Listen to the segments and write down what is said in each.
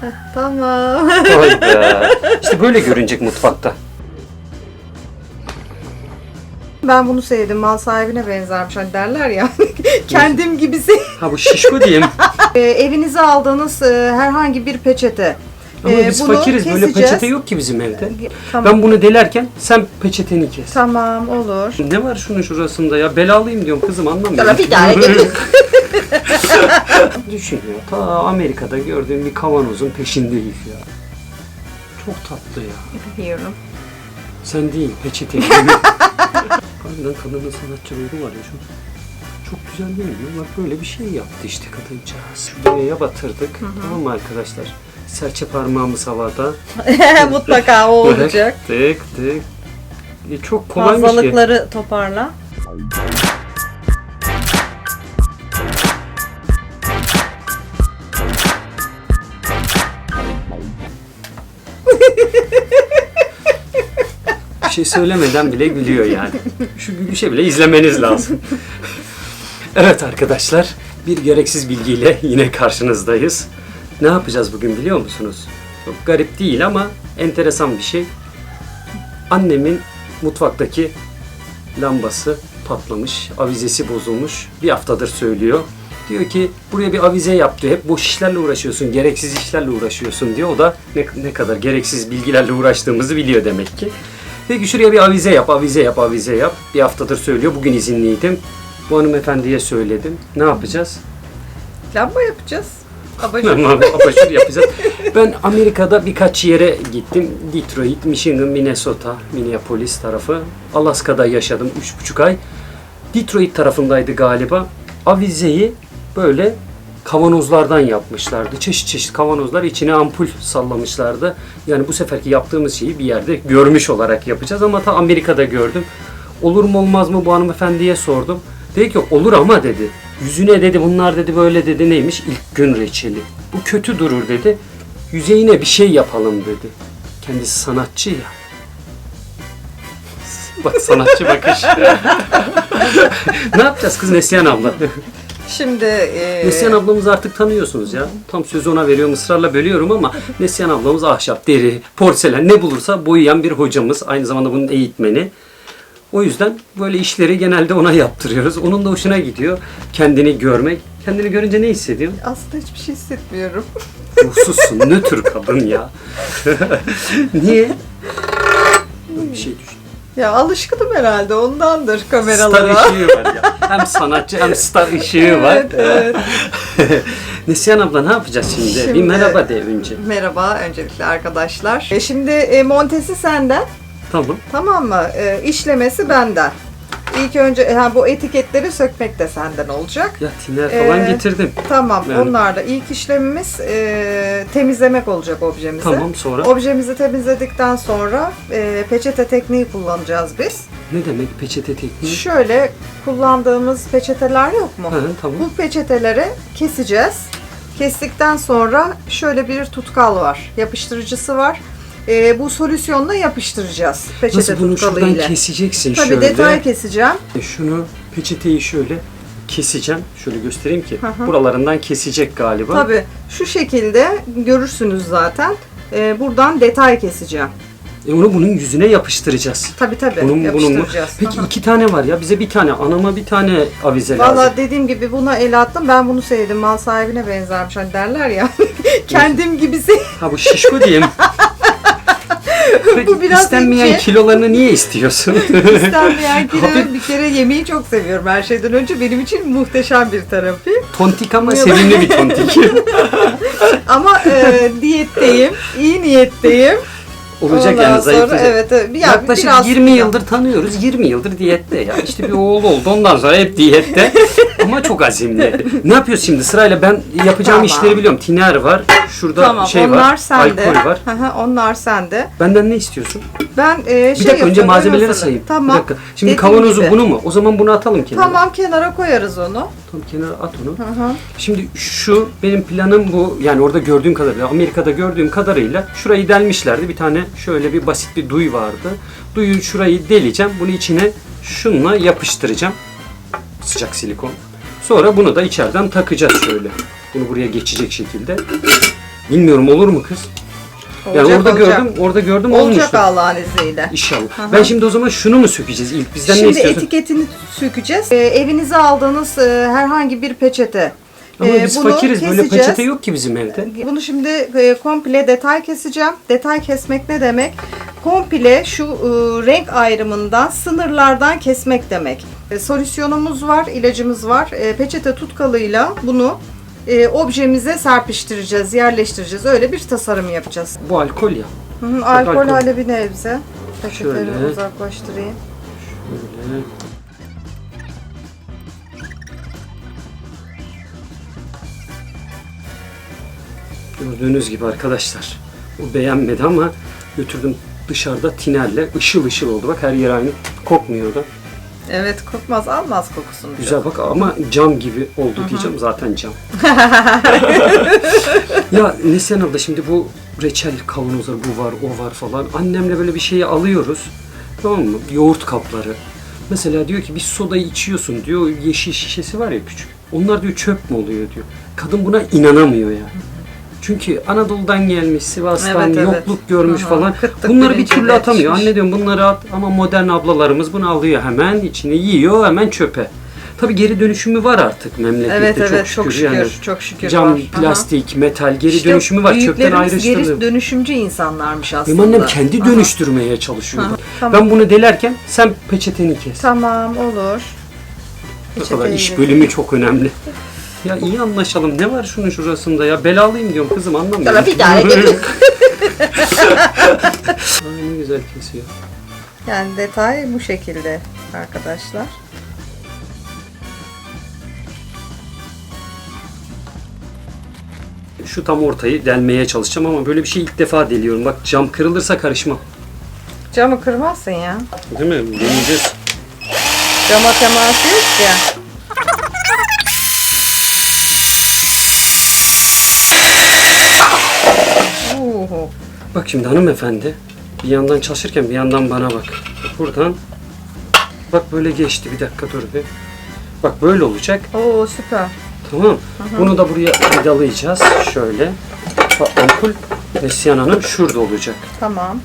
Heh, Tamam. İşte böyle görünecek mutfakta. Ben bunu sevdim. Mal sahibine benzermiş hani derler ya. Kendim gibisi. Ha bu şişko diyeyim. Ee, evinize aldığınız e, herhangi bir peçete. Ama Ee, biz bunu fakiriz. Böyle keseceğiz. peçete yok ki bizim evde. Tamam. Ben bunu delerken sen peçeteni kes. Tamam olur. Ne var şunun şurasında ya? Belalıyım diyorum kızım anlamıyorum. Tamam, bir daha getir. Düşün ya. Ta Amerika'da gördüğüm bir kavanozun peşindeyiz ya. Çok tatlı ya. Biliyorum. Sen değil peçete. Harbiden kadının sanatçı ruhu var ya şu. Çok güzel değil mi? Bak böyle bir şey yaptı işte kadıncağız. Şu boyaya batırdık. Tamam mı arkadaşlar? Serçe parmağımız havada. Mutlaka o olacak. Tık tık. E, çok kolaymış ki. Fazlalıkları toparla. Şey söylemeden bile gülüyor yani. Şu gülüşe bile izlemeniz lazım. evet arkadaşlar, bir gereksiz bilgiyle yine karşınızdayız. Ne yapacağız bugün biliyor musunuz? Çok garip değil ama enteresan bir şey. Annemin mutfaktaki lambası patlamış, avizesi bozulmuş. Bir haftadır söylüyor. Diyor ki buraya bir avize yap diyor. Hep boş işlerle uğraşıyorsun, gereksiz işlerle uğraşıyorsun diyor. O da ne, ne kadar gereksiz bilgilerle uğraştığımızı biliyor demek ki. Peki şuraya bir avize yap, avize yap, avize yap. Bir haftadır söylüyor. Bugün izinliydim. Bu hanımefendiye söyledim. Ne yapacağız? Lamba yapacağız. Abajur. Abajur yapacağız. Ben Amerika'da birkaç yere gittim. Detroit, Michigan, Minnesota, Minneapolis tarafı. Alaska'da yaşadım 3,5 ay. Detroit tarafındaydı galiba. Avizeyi böyle kavanozlardan yapmışlardı. Çeşit çeşit kavanozlar içine ampul sallamışlardı. Yani bu seferki yaptığımız şeyi bir yerde görmüş olarak yapacağız ama ta Amerika'da gördüm. Olur mu olmaz mı bu hanımefendiye sordum. Dedi ki olur ama dedi. Yüzüne dedi bunlar dedi böyle dedi neymiş ilk gün reçeli. Bu kötü durur dedi. Yüzeyine bir şey yapalım dedi. Kendisi sanatçı ya. Bak sanatçı bakış. ne yapacağız kız Neslihan abla? Şimdi e, Neslihan ablamızı artık tanıyorsunuz ya. Tam sözü ona veriyorum ısrarla bölüyorum ama Neslihan ablamız ahşap, deri, porselen ne bulursa boyayan bir hocamız. Aynı zamanda bunun eğitmeni. O yüzden böyle işleri genelde ona yaptırıyoruz. Onun da hoşuna gidiyor kendini görmek. Kendini görünce ne hissediyor? aslında hiçbir şey hissetmiyorum. Ruhsuzsun, nötr kadın ya. Niye? Bir şey düşün. Ya alışkınım herhalde ondandır Star kameralara. ışığı var ya. Hem sanatçı hem star ışığı var. Evet, evet. Neslihan abla ne yapacağız şimdi? Bir Şimdi- merhaba de önce. Merhaba öncelikle arkadaşlar. E, şimdi e, montesi senden. Tamam. Tamam mı? E, işlemesi benden. İlk önce ha, bu etiketleri sökmek de senden olacak. Ya tiner falan Ee, getirdim. Tamam Yani- onlar da ilk işlemimiz e, temizlemek olacak objemizi. Tamam sonra. Objemizi temizledikten sonra e, peçete tekniği kullanacağız biz. Ne demek peçete tekniği? Şöyle kullandığımız peçeteler yok mu? Hı, tamam. Bu peçeteleri keseceğiz. Kestikten sonra şöyle bir tutkal var. Yapıştırıcısı var. E, bu solüsyonla yapıştıracağız peçete Nasıl bunu tutkalı şuradan ile. keseceksin Tabii şöyle. detay keseceğim. E, Şunu peçeteyi şöyle keseceğim. Şöyle göstereyim ki. Hı hı. Buralarından kesecek galiba. Tabii şu şekilde görürsünüz zaten. E, buradan detay keseceğim. E onu bunun yüzüne yapıştıracağız. Tabii tabii Bunun, bunun yapıştıracağız. Peki Aha. iki tane var ya. Bize bir tane. Anama bir tane avize Valla lazım. dediğim gibi buna el attım. Ben bunu sevdim. Mal sahibine benzermiş hani derler ya. Kendim gibisi. Ha bu şişko diyeyim. Peki Bu biraz istenmeyen ince. kilolarını niye istiyorsun? İstenmeyen kilo bir kere yemeği çok seviyorum her şeyden önce. Benim için muhteşem bir terapi. tontik ama sevimli bir tontik. Ama e, diyetteyim. iyi niyetteyim. Olacak Ondan yani sonra zayıflayacak. evet, evet. Ya, Yaklaşık biraz 20 yıldır tanıyoruz. 20 yıldır diyette ya. İşte bir oğul oldu. Ondan sonra hep diyette. Ama çok azimli. Ne yapıyoruz şimdi? Sırayla ben yapacağım Tamam. işleri biliyorum. Tiner var. Şurada Tamam şey onlar var. sende. Alkol var. Onlar sende. Benden ne istiyorsun? Ben e, şey Bir dakika önce malzemeleri sayayım. Tamam. Bir dakika. Şimdi Dediğim kavanozu gibi. bunu mu? O zaman bunu atalım kenara. Tamam kenara koyarız onu. Tamam kenara at onu. Hı hı. Şimdi şu benim planım bu. Yani orada gördüğüm kadarıyla, Amerika'da gördüğüm kadarıyla şurayı delmişlerdi. Bir tane şöyle bir basit bir duy vardı. Duyu şurayı deleceğim. Bunu içine şunla yapıştıracağım. Sıcak silikon. Sonra bunu da içeriden takacağız şöyle. Bunu buraya geçecek şekilde. Bilmiyorum olur mu kız? Yani Olacak, orada olacak. gördüm, orada gördüm Olacak olmuştu. Allah'ın izniyle. İnşallah. Aha. Ben şimdi o zaman şunu mu sökeceğiz ilk? Bizden ne Şimdi istiyorsun? etiketini sökeceğiz. Ee, evinize aldığınız e, herhangi bir peçete. Ama e, biz bunu fakiriz. Böyle keseceğiz. peçete yok ki bizim evde. Bunu şimdi e, komple detay keseceğim. Detay kesmek ne demek? Komple şu e, renk ayrımından, sınırlardan kesmek demek. E, solüsyonumuz var, ilacımız var. E, peçete tutkalıyla bunu e, objemize serpiştireceğiz, yerleştireceğiz. Öyle bir tasarım yapacağız. Bu alkol ya. Hı hı, alkol alkol. hale bir nebze. Peçeteleri Şöyle. uzaklaştırayım. Böyle. Gördüğünüz gibi arkadaşlar. O beğenmedi ama götürdüm dışarıda tinerle ışıl ışıl oldu. Bak her yer aynı. Kokmuyor da. Evet kokmaz, almaz kokusunu. Güzel bak ama cam gibi oldu diyeceğim. Zaten cam. ya Neslihan abla şimdi bu reçel kavanozları bu var o var falan. Annemle böyle bir şeyi alıyoruz. Tamam mı? Yoğurt kapları. Mesela diyor ki bir sodayı içiyorsun diyor. Yeşil şişesi var ya küçük. Onlar diyor çöp mü oluyor diyor. Kadın buna inanamıyor ya. Çünkü Anadolu'dan gelmiş, Sivas'tan Evet, evet. yokluk görmüş Aha, falan. kıtlık Bunları bir türlü atamıyor. Anne diyorum bunları at ama modern ablalarımız bunu alıyor hemen içine yiyor hemen çöpe. Tabi geri dönüşümü var artık memlekette Evet çok evet şükür. çok şükür, yani çok şükür cam, var. Aha. plastik, metal geri İşte dönüşümü var. Çöpten ayrıştırılıyor. geri dönüşümcü insanlarmış aslında. Benim annem kendi Aha. dönüştürmeye çalışıyor. Aha, tamam. Ben bunu delerken sen peçeteni kes. Tamam olur. Peçeteyi iş bölümü çok önemli. Ya iyi anlaşalım. Ne var şunun şurasında ya? Belalıyım diyorum kızım anlamıyorum. Sana bir tane getir. Ay ne güzel kesiyor. Yani detay bu şekilde arkadaşlar. Şu tam ortayı delmeye çalışacağım ama böyle bir şey ilk defa deliyorum. Bak cam kırılırsa karışmam. Camı kırmazsın ya. Değil mi? Deneyeceğiz. Cama temas yok ya. Bak şimdi hanımefendi bir yandan çalışırken bir yandan bana bak. Buradan bak böyle geçti. Bir dakika dur bir. Bak böyle olacak. Oo süper. Tamam. Bunu da buraya vidalayacağız. Şöyle. Bak ampul Neslihan Hanım şurada olacak. Tamam.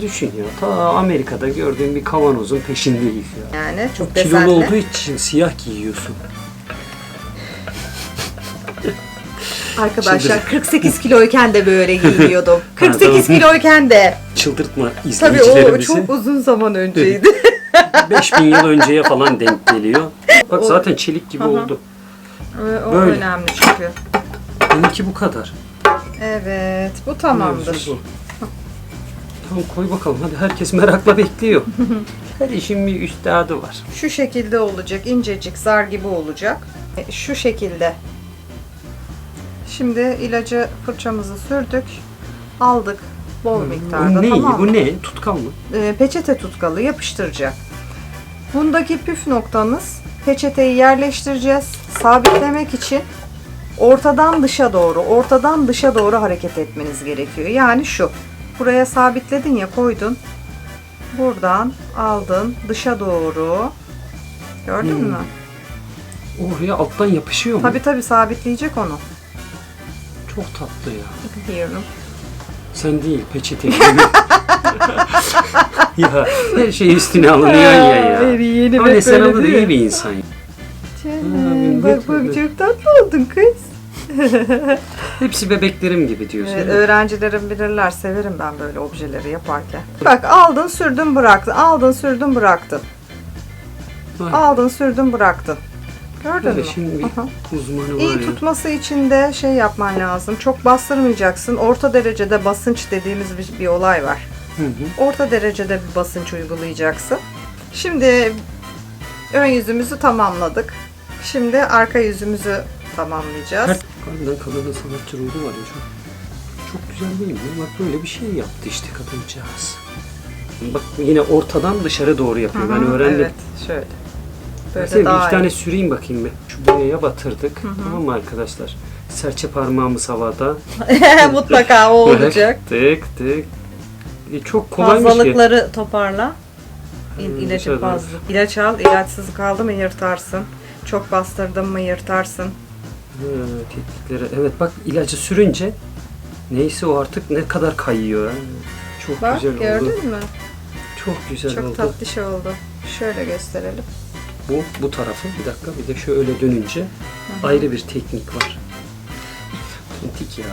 Düşün ya. Ta Amerika'da gördüğün bir kavanozun peşindeyiz ya. Yani çok Kilolu desenli. olduğu için siyah giyiyorsun. Arkadaşlar 48 kiloyken de böyle giyiniyordum. Ha, 48 tamam. kiloyken de. Çıldırtma Tabii o izleyicilerimizi. çok uzun zaman önceydi. 5000 yıl önceye falan denk geliyor. Bak zaten çelik gibi Aha. oldu. o Böyle. önemli çünkü. Benimki bu kadar. Evet bu tamamdır. Mevzu bu. Tamam koy bakalım hadi herkes merakla bekliyor. Her işin bir üstadı var. Şu şekilde olacak. incecik zar gibi olacak. E, Şu şekilde. Şimdi ilacı fırçamızı sürdük. Aldık. Bol miktarda Bu ne? tamam mı? Bu ne? Tutkal mı? e, peçete tutkalı yapıştıracak. Bundaki püf noktamız peçeteyi yerleştireceğiz. Sabitlemek için ortadan dışa doğru, ortadan dışa doğru hareket etmeniz gerekiyor. Yani şu. Buraya sabitledin ya koydun. Buradan aldın dışa doğru. Gördün Hmm. mü? Oraya alttan yapışıyor mu? Tabi tabi sabitleyecek onu. Çok tatlı ya. Biliyorum. Sen değil peçete. ya her şey üstüne alınıyor ya ya. yeni Ama sen da iyi bir insan. Canım, Ha, bak bak çok tatlı oldun kız. Hepsi bebeklerim gibi diyorsun. Evet, değil mi? öğrencilerim bilirler. Severim ben böyle objeleri yaparken. Bak aldın sürdün bıraktın. Aldın sürdün bıraktın. Bak, Aldın sürdün bıraktın. Gördün mü? şimdi Aha. uzmanı var İyi ya. tutması için de şey yapman lazım. Çok bastırmayacaksın. Orta derecede basınç dediğimiz bir, bir olay var. Hı hı. Orta derecede bir basınç uygulayacaksın. Şimdi ön yüzümüzü tamamladık. Şimdi arka yüzümüzü tamamlayacağız. Her kadından kadına sanatçı ruhu var ya çok. Çok güzel değil mi? Bak böyle bir şey yaptı işte kadıncağız. Bak yine ortadan dışarı doğru yapıyor. Ben Hı hı, öğrendim. Evet, şöyle. Böyle Mesela bir daha iki iyi. tane süreyim bakayım bir. Şu boyaya batırdık. Tamam mı arkadaşlar? Serçe parmağımız havada. Mutlaka o olacak. Tık tık. E, çok kolaymış ki. Fazlalıkları toparla. İl, ilacı fazla. İlaç al, ilaçsız kaldı mı yırtarsın. Çok bastırdın mı yırtarsın. Tetkikleri. Evet bak ilacı sürünce Neyse o artık ne kadar kayıyor. Çok Bak güzel oldu. gördün mü? Çok güzel Çok oldu. tatlış oldu. Şöyle gösterelim. Bu bu tarafı bir dakika bir de şöyle dönünce ayrı bir teknik var. Tontik ya.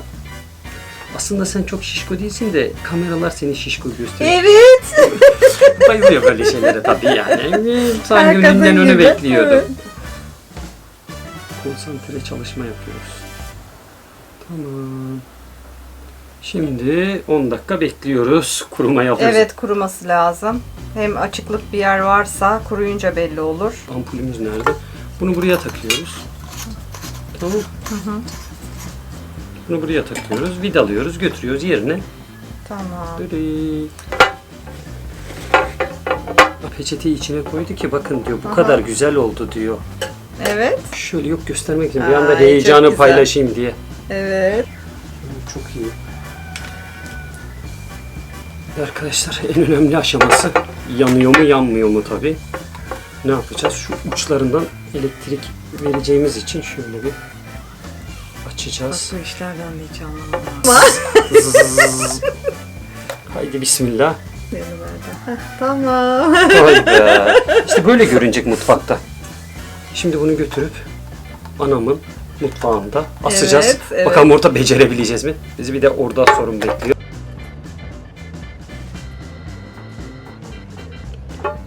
Aslında sen çok şişko değilsin de kameralar seni şişko gösteriyor. Evet. Bayılıyor böyle şeylere tabii yani. Sanki Her kadın önünden onu bekliyordum. Evet. Konsantre çalışma yapıyoruz. Tamam. Şimdi 10 dakika bekliyoruz. Kuruma yapıyoruz. Evet kuruması lazım. Hem açıklık bir yer varsa kuruyunca belli olur. Ampulümüz nerede? Bunu buraya takıyoruz. Tamam. Bunu buraya takıyoruz. Vidalıyoruz, götürüyoruz yerine. Tamam. Böyle. Peçeteyi içine koydu ki bakın diyor bu Aha. kadar güzel oldu diyor. Evet. Şöyle yok göstermek için bir anda Ay, çok heyecanı güzel. paylaşayım diye. Evet. Çok iyi. Arkadaşlar en önemli aşaması yanıyor mu yanmıyor mu tabi. Ne yapacağız? Şu uçlarından elektrik vereceğimiz için şöyle bir açacağız. bu işlerden de hiç anlamadım. Haydi bismillah. tamam. Be. İşte böyle görünecek mutfakta. Şimdi bunu götürüp anamın mutfağında asacağız. Evet, evet. Bakalım orada becerebileceğiz mi? Bizi bir de orada sorun bekliyor.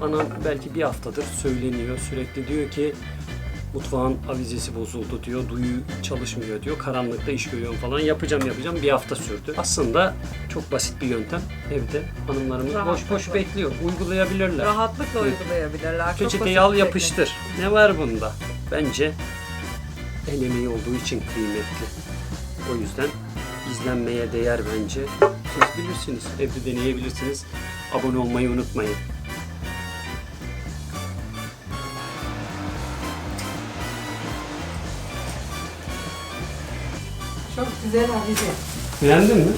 Anam belki bir haftadır söyleniyor. Sürekli diyor ki mutfağın avizesi bozuldu diyor. Duyu çalışmıyor diyor. Karanlıkta iş görüyorum falan. Yapacağım yapacağım. Bir hafta sürdü. Aslında çok basit bir yöntem. Evde hanımlarımız boş boş Rahatlıkla. bekliyor. Uygulayabilirler. Rahatlıkla uygulayabilirler. Peçeteyi al yapıştır. Ne var bunda? Bence el emeği olduğu için kıymetli. O yüzden izlenmeye değer bence. Siz bilirsiniz. Evde deneyebilirsiniz. Abone olmayı unutmayın. Çok güzel avize. Beğendin mi?